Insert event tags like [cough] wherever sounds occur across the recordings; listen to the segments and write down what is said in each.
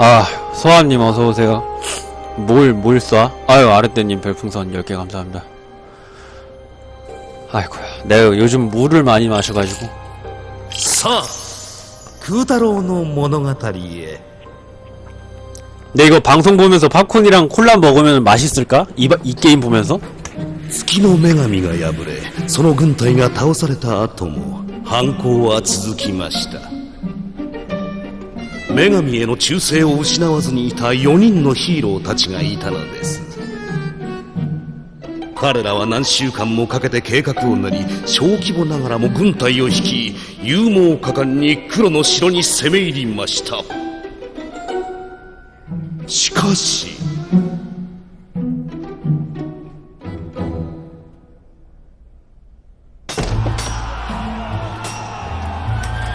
아, 소아님 어서오세요. 뭘, 뭘 쏴? 아유, 아르떼님 별풍선 10개 감사합니다. 아이고야. 내가 요즘 물을 많이 마셔가지고. さあ空太郎の物語へ 근데 이거 방송 보면서 팝콘이랑 콜라 먹으면 맛있을까? 이, 바- 이 게임 보면서? 月の女神が敗れその軍隊が倒された後も反抗は続きました 女神への忠誠を失わずにいた4人のヒーローたちがいたのです。彼らは何週間もかけて計画を練り小規模ながらも軍隊を率い勇猛果敢に黒の城に攻め入りました。しかし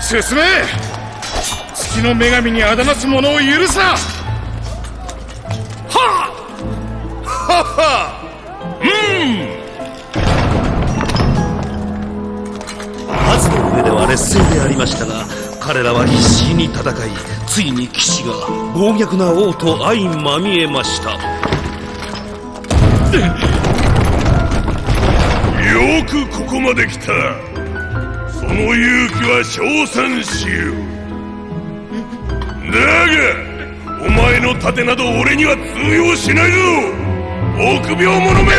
進め!月の女神にあだなす者を許さはっ。はっは。松の上では劣勢でありましたが彼らは必死に戦いついに騎士が暴虐な王と相まみえました。よくここまで来た。その勇気は称賛しようだがお前の盾など俺には通用しないぞ臆病者め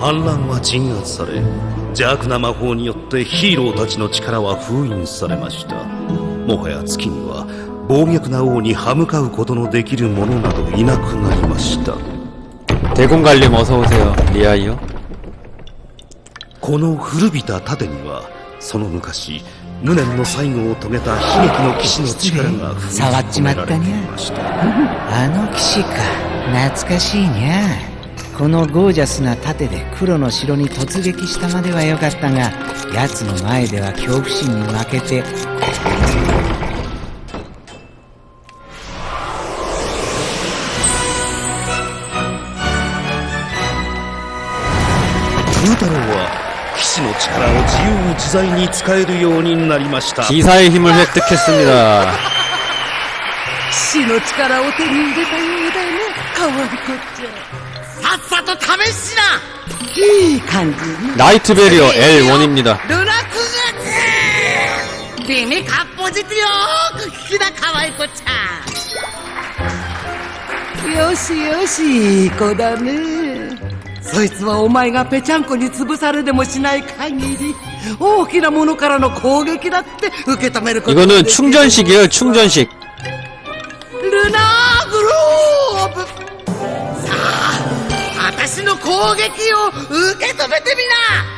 反乱は鎮圧され邪悪な魔法によってヒーローたちの力は封印されましたもはや月には暴虐な王に歯向かうことのできる者などいなくなりました 대공갈림 어서오세요. 리아이요. この古びた盾には その昔無念の最後を遂げた悲劇の騎士の力が触っちまったにゃ。あの騎士か。懐かしいにゃ。このゴージャスな盾で黒の城に突撃したまではよかったが奴の前では恐怖心に負けて。風太郎は騎士の力を自由自在に使えるようになりました 기사의 힘을 획득했습니다. 死の力を手に入れたようだね可愛い子ちゃんさっさと試しないい感じね 나이트 베리어 L1입니다. ルナクグツ耳かっぽじってよーく聞きな可愛い子ちゃんよしよしいい子だね そいつはお前がぺちゃんこに潰されでもしない限り大きなものからの攻撃だって受け止めることがで 이거는 きる 충전식이에요, 충전식. ルナーグローブさあ私の攻撃を受け止めてみな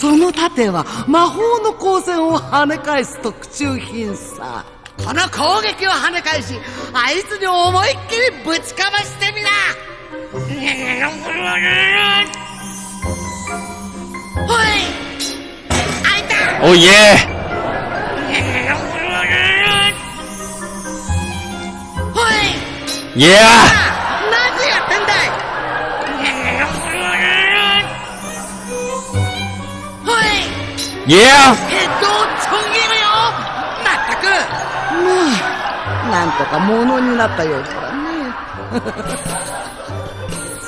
その盾は魔法の光線を跳ね返す特注品さ。この攻撃を跳ね返しあいつに思いっきりぶちかましてみな。ほいあいた。おいえほい Yeah! い 예! ヘッドをちょん切るよまったくまあなんとかものになったようだね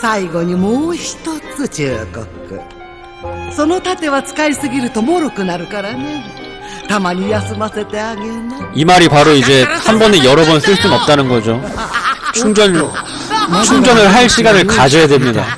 最後にもう一つ忠告その盾は使いすぎると脆くなるからねたまに休ませてあげな 이 말이 바로 이제 한 번에 여러 번 쓸 수는 없다는 거죠. 충전, 충전을 할 시간을 가져야 됩니다.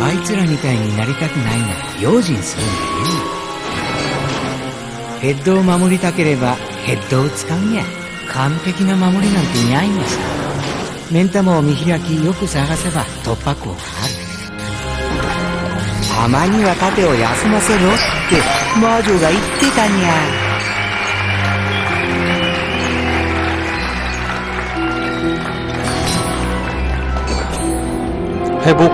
あいつらみたいになりたくないなら用心するんだよヘッドを守りたければヘッドを使うんや。完璧な守りなんていないんださ目ん玉を見開きよく探せば突破口がある。たまには盾を休ませろって魔女が言ってたにゃ。회 복.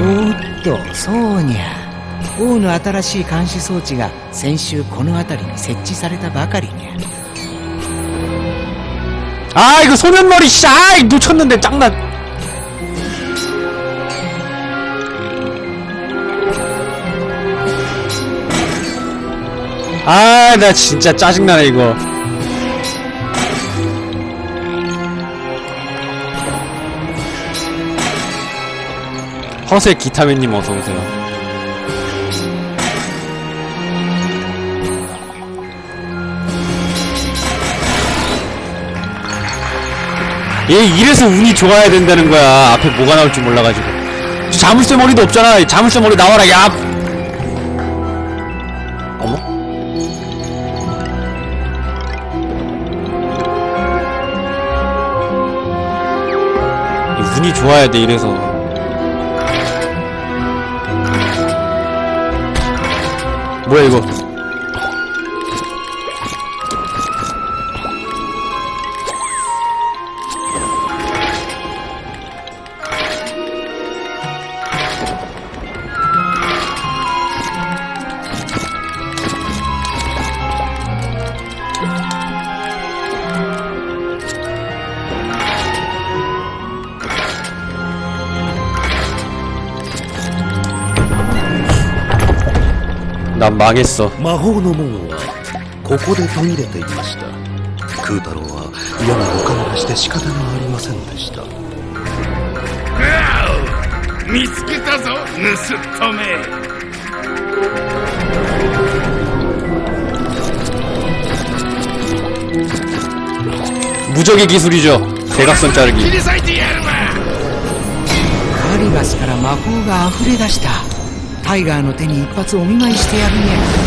おーっとそうにゃ王の新しい監視装置が先週この辺りに設置されたばかりにゃ 아, 이거 소년머리, 씨! 아, 놓쳤는데, 짱나. 아, 나 진짜 짜증나네, 이거. 허세 기타맨님 어서오세요. 얘 이래서 운이 좋아야 된다는 거야. 앞에 뭐가 나올 줄 몰라가지고. 자물쇠 머리도 없잖아. 자물쇠 머리 나와라, 야! 어머? 이 운이 좋아야 돼, 이래서. 뭐야, 이거. 난 망했어. 魔法の門はここで途切れていました空太郎は嫌な予感がして仕方がありませんでした見つけたぞ盗っ人め 무적의 기술이죠. 대각선 자르기. 切り裂いてやるわカリバスから魔法が溢れ出した タイガーの手に一発お見舞いしてやるにゃ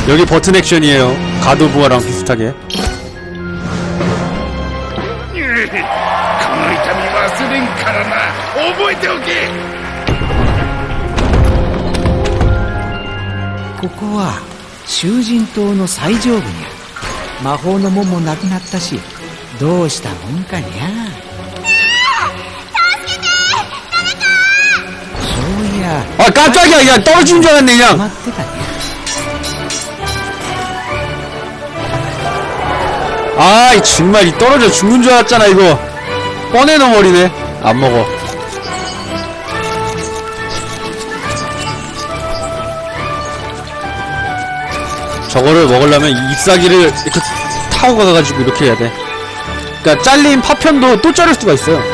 여기 버튼 액션이에요. 가도부아랑 비슷하게. この痛み忘れんからな覚えておけここは囚人島の最上部にゃ魔法の門もなくなったしどうしたもんかにゃ 아 깜짝이야. 야 떨어진 줄 알았네 그냥. 아이 정말 이 떨어져 죽는 줄 알았잖아 이거. 꺼내 넣어버리네. 안 먹어. 저거를 먹으려면 이 잎사귀를 이렇게 타고 가가지고 이렇게 해야 돼. 그니까 러 잘린 파편도 또 자를 수가 있어요.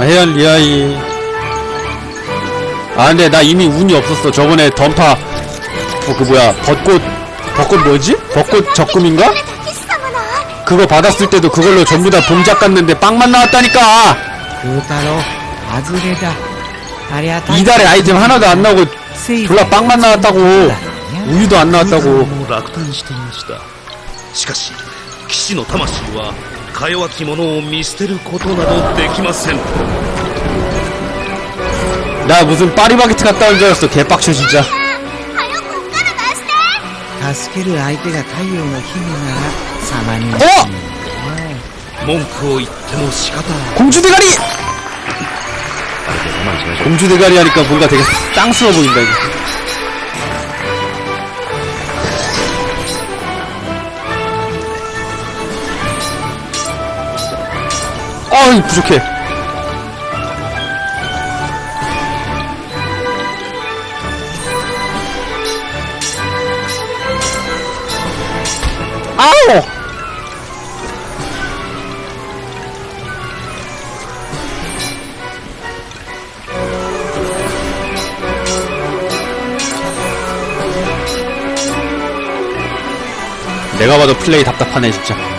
해안 리아이 아 근데 나 이미 운이 없었어 저번에 던파 어 그 뭐야 벚꽃 벚꽃 뭐지? 벚꽃 적금인가? 騎士様の 그거 받았을 때도 그걸로 전부 다 동작 갔는데 빵만 나왔다니까 風太郎外れだありゃ 이달에 아이템 하나도 안 나오고 セイ 졸라 빵만 나왔다고 우유도 안 나왔다고 もう落胆していましたしかし騎士の魂は か弱き者を見捨てることなどできません 나 무슨 파리바게트 갔다 온 줄 알았어 개빡쳐 진짜 はよこっから出して助ける相手が太陽の姫なら様に 어! 文句を言っても仕方ない 공주 대가리 あれで我慢しましょう 공주 대가리 하니까 뭔가 되게 쌍스러워 보인다 이거 어이 부족해. 아우! 내가 봐도 플레이 답답하네 진짜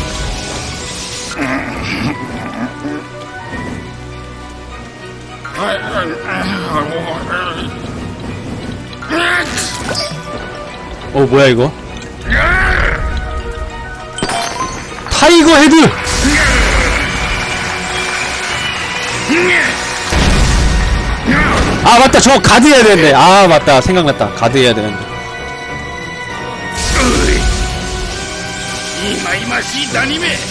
어 뭐야 이거? 타이거 헤드! 아 맞다. 저 가드 해야 되는데. 아 맞다. 생각났다. 가드 해야 되는데. 이마이마시 다니메!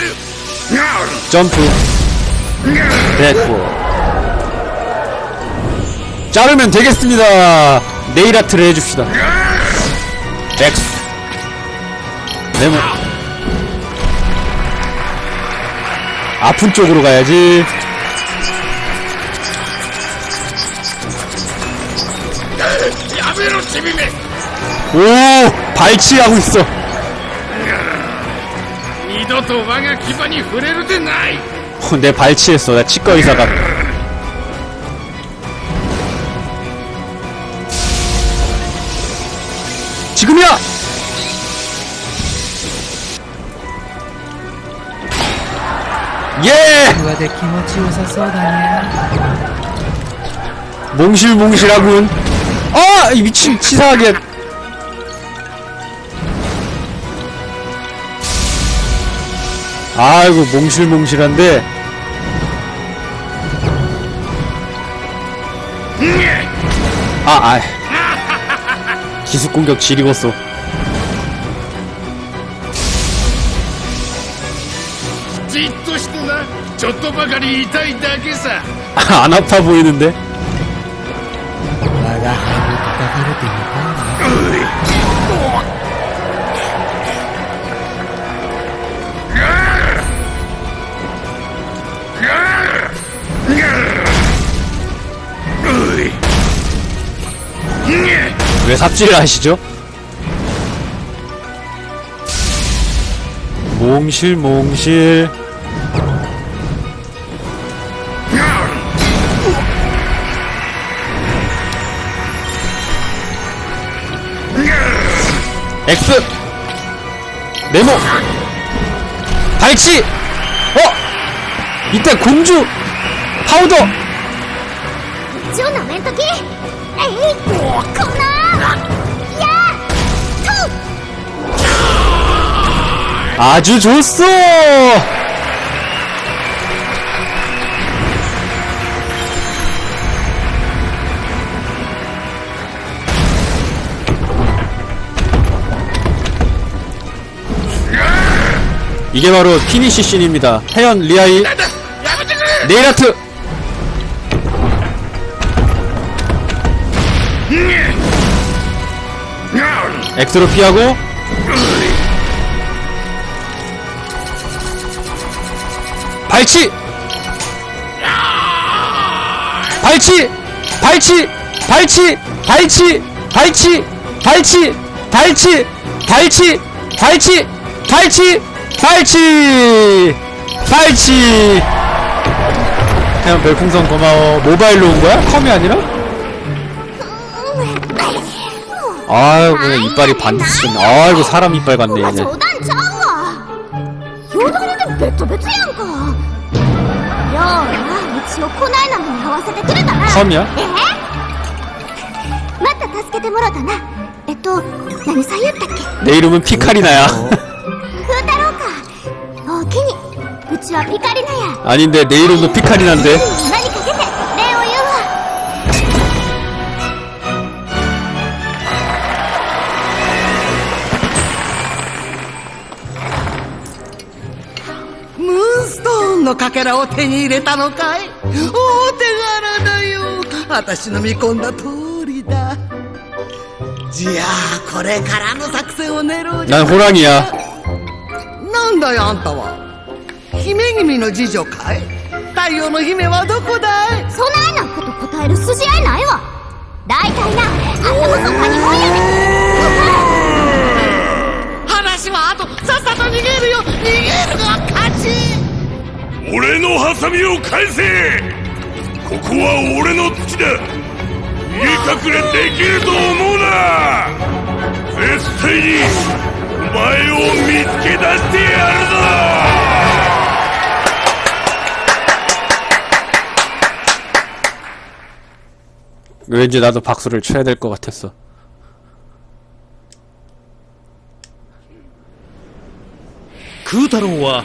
점프. 됐고. 자르면 되겠습니다. 네일 아트를 해줍시다. 엑스 네모. 아픈 쪽으로 가야지. 오 발치하고 있어 二度と我が牙に触れるでない 어, 내 발치했어 나 치과 의사가 지금이야 예 うわで気持ちよさそうだね 몽실몽실하군 아! 이 미친 치사하게 아이고 몽실몽실한데 아, 아. 기습 공격 지리겄어. 아, 안 아파 보이는데. 왜 삽질을 하시죠? 몽실 몽실. X! 네모! 발치! 어? 이때 공주 파우더! 조나멘토기! 에이! 코나! 투! 아주 좋소! 이게 바로 피니시 씬입니다. 태연 리아이 네일아트 엑스로 피하고 발치 발치 발치 발치 발치 발치 발치 발치 발치 발치 발치 발치 발치 태연 별풍선 고마워 모바일로 온 거야? 컴이 아니라? 아이고 그냥 이빨이 반드시 아이고 사람 이빨 같네 이제 처음이야? 내 이름은 피카리나야. [laughs] 피카리나야. 아닌데 내 이름도 피카리나인데. ーンのかけらを手に入れたのかいお手柄だよ私の見込んだ通りだじゃあこれからの作戦を練ろうじゃ 난 호랑이야 なんだよあんたは姫君の次女かい太陽の姫はどこだいそないなこと答える筋合いないわ大体な頭そこにもんやね話はあとさっさと逃げるよ逃げるが勝ち 俺のハサミを返せここは俺の土だ逃げ隠れできると思うな絶対にお前を見つけ出してやるぞ 왠지 나도 박수를 쳐야 될 것 같았어 空太郎は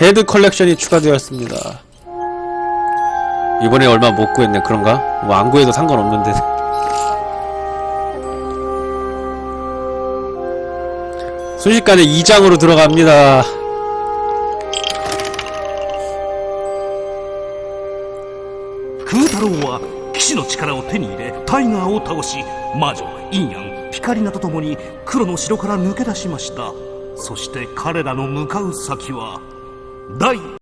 헤드 컬렉션이 추가되었습니다. 이번에 얼마 못 구했네 그런가? 뭐 안 구해도 상관없는데 순식간에 2장으로 들어갑니다 그太郎は 騎士の力を手に入れタイガーを倒し魔女、陰陽、光などともに黒の城から抜け出しましたそして彼らの向かう先は第